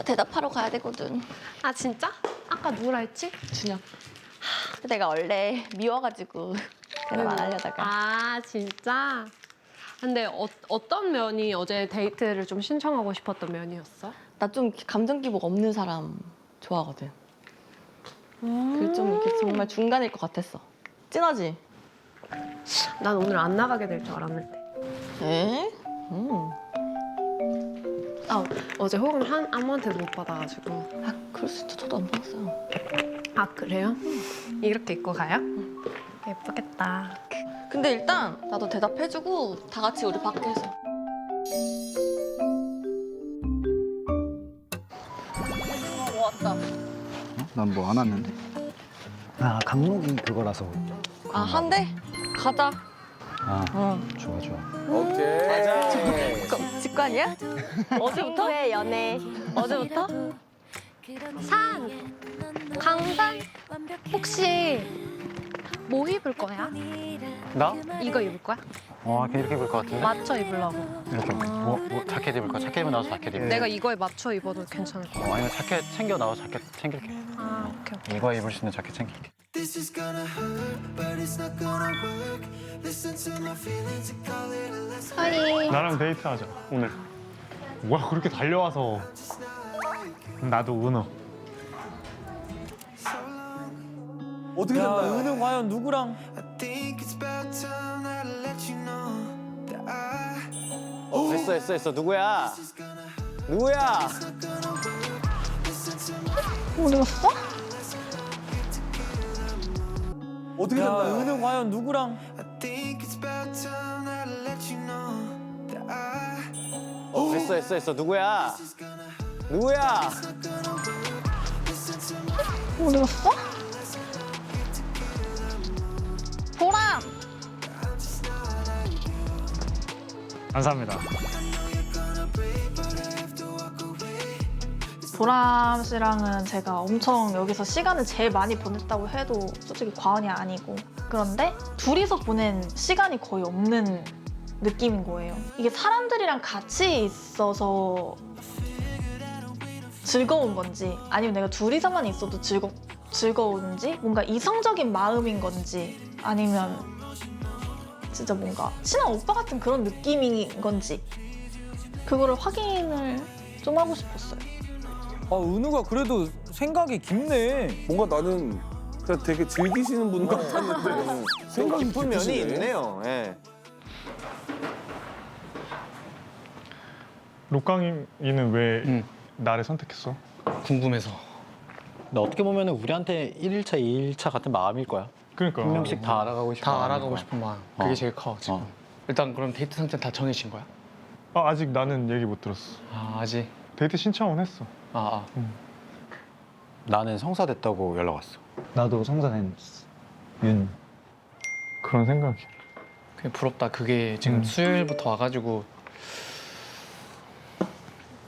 나 대답하러 가야 되거든. 아 진짜? 아까 누구라 했지? 준혁. 근데 내가 원래 미워가지고 대답 안 하려다가. 아 진짜? 근데 어, 어떤 면이 어제 데이트를 좀 신청하고 싶었던 면이었어? 나 좀 감정 기복 없는 사람 좋아하거든. 그 좀 이렇게 정말 중간일 것 같았어. 찐하지? 난 오늘 안 나가게 될 줄 알았는데. 에? 음. 아 어제 호응 한 아무한테도 못 받아가지고. 아, 그럴 수 있죠. 저도 안 받았어요. 아 그래요? 이렇게 입고 가요? 예쁘겠다. 근데 일단 나도 대답해주고 다 같이 우리 밖에서. 어, 왔다. 난 뭐 안 왔는데. 아 강목이 그거라서. 아, 한 대? 가자. 아 어. 좋아 좋아. 오케이. 그럼 직관이야? 어제부터? 왜 연애? 어제부터? 산 강산 혹시 뭐 입을 거야? 나? 이거 입을 거야? 어, 이렇게 입을 것 같은데? 맞춰 입으려고. 이렇게 뭐, 뭐 자켓 입을 거야? 자켓 입으면 나도 자켓 입을게. 내가 이거에 맞춰 입어도 괜찮을 거야. 어, 아니면 자켓 챙겨 나도 자켓 챙길게. 아 오케이 오케이. 이거 입을 수 있는 자켓 챙길게. This is gonna hurt, but it's not gonna work. Listen to my feelings and call it a lesson. 하이. 나랑 데이트하자 오늘 뭐야 그렇게 달려와서 나도 은어 어떻게 야, 됐나요? 은은 과연 누구랑? I think it's about time that I let you know that I 했어 했어 했어 누구야? is gonna hurt, 누구야? it's not gonna work. Listen to my 어디 갔어? 어떻게 야, 됐나요? 은은 과연 누구랑? 했어 했어 했어 누구야? 누구야? 갔어? 보람! 감사합니다 보람 씨랑은 제가 엄청 여기서 시간을 제일 많이 보냈다고 해도 솔직히 과언이 아니고 그런데 둘이서 보낸 시간이 거의 없는 느낌인 거예요. 이게 사람들이랑 같이 있어서 즐거운 건지 아니면 내가 둘이서만 있어도 즐거, 즐거운지 뭔가 이성적인 마음인 건지 아니면 진짜 뭔가 친한 오빠 같은 그런 느낌인 건지 그거를 확인을 좀 하고 싶었어요. 아, 은우가 그래도 생각이 깊네. 뭔가 나는 그냥 되게 즐기시는 분 같았는데 생각이 깊은 면이 깊으시네. 있네요. 예. 록강이는 왜 응. 나를 선택했어? 궁금해서. 나 어떻게 보면 우리한테 1일차, 2일차 같은 마음일 거야. 그러니까 한 명씩 다 알아가고 싶은 다 알아가고. 싶은 마음 그게 어. 제일 커 지금 어. 일단 그럼 데이트 상태는 다 정해진 거야? 아, 아직 나는 얘기 못 들었어 아 아직? 데이트 신청은 했어 아, 아. 나는 성사 됐다고 연락 왔어. 나도 성사된 윤. 그런 생각이 그냥 부럽다 그게 지금 음. 수요일부터 와가지고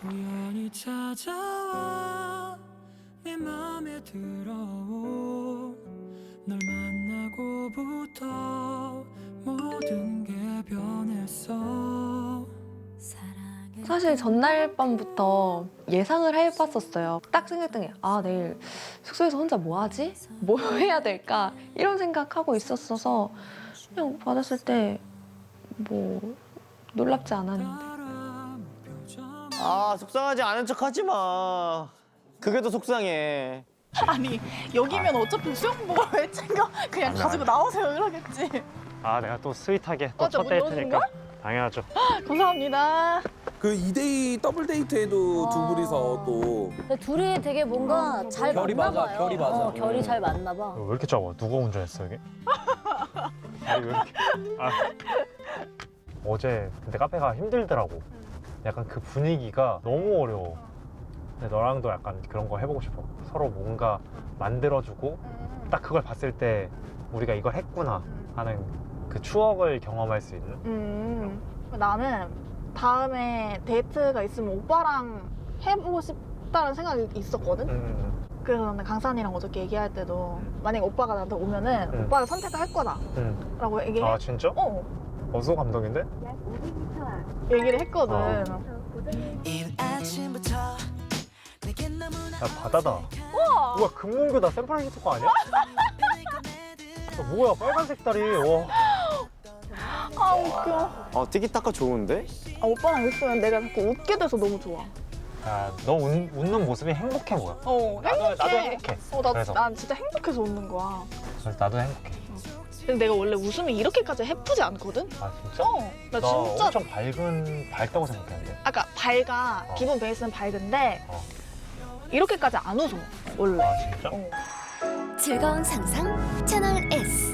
우연히 찾아와 내 맘에 들어온 널 만나고부터 모든 사실 전날 밤부터 예상을 해봤었어요. 딱 생각했던 게, 아, 내일 숙소에서 혼자 뭐 하지? 뭐 해야 될까? 이런 생각하고 있었어서 그냥 받았을 때 뭐 놀랍지 않았는데. 아 속상하지 않은 척 하지 마. 그게 더 속상해. 아니 여기면 어차피 수영복을 왜 챙겨 그냥 가지고 나오세요 이러겠지 아 내가 또 스윗하게 또첫 데이트니까 당연하죠 감사합니다 그 2데이 더블 데이트에도 두 분이서 또 근데 둘이 되게 뭔가 잘 결이 맞나 맞아, 봐요. 결이 맞아. 어, 결이 잘 맞나 봐. 왜 이렇게 작아? 누가 운전했어 여기? 아니 왜 이렇게 아. 어제 근데 카페가 힘들더라고 약간 그 분위기가 너무 어려워 근데 너랑도 약간 그런 거 해보고 싶어 서로 뭔가 만들어주고 딱 그걸 봤을 때 우리가 이걸 했구나 하는 그 추억을 경험할 수 있는 음 나는 다음에 데이트가 있으면 오빠랑 해보고 싶다는 생각이 있었거든 음, 그래서 나는 강산이랑 어저께 얘기할 때도 만약에 오빠가 나한테 오면은 음. 오빠를 선택을 할 거다 음. 라고 얘기해 아 진짜? 어 어서 감동인데? 얘기를 했거든 어. 이른 아침부터 바다다. 우와. 우와 금문교다 샌프란시스코 아니야? 야, 뭐야 빨간색 다리. 와. 아 웃겨. 어, 티키타카 좋은데? 아 오빠랑 있으면 내가 자꾸 웃게 돼서 너무 좋아. 야, 너 웃, 웃는 모습이 행복해 보여. 어 나도- 행복해. 나도 행복해. 어, 나, 그래서. 난 진짜 행복해서 웃는 거야. 그래서 나도 행복해. 근데 내가 원래 웃음이 이렇게까지 해프지 않거든? 아 진짜? 어, 나 나 진짜 엄청 밝은 밝다고 생각했는데. 아까 밝아 어. 기본 베이스는 밝은데 어. 이렇게까지 안 웃어 원래. 아 진짜? 어. 즐거운 상상 채널 S.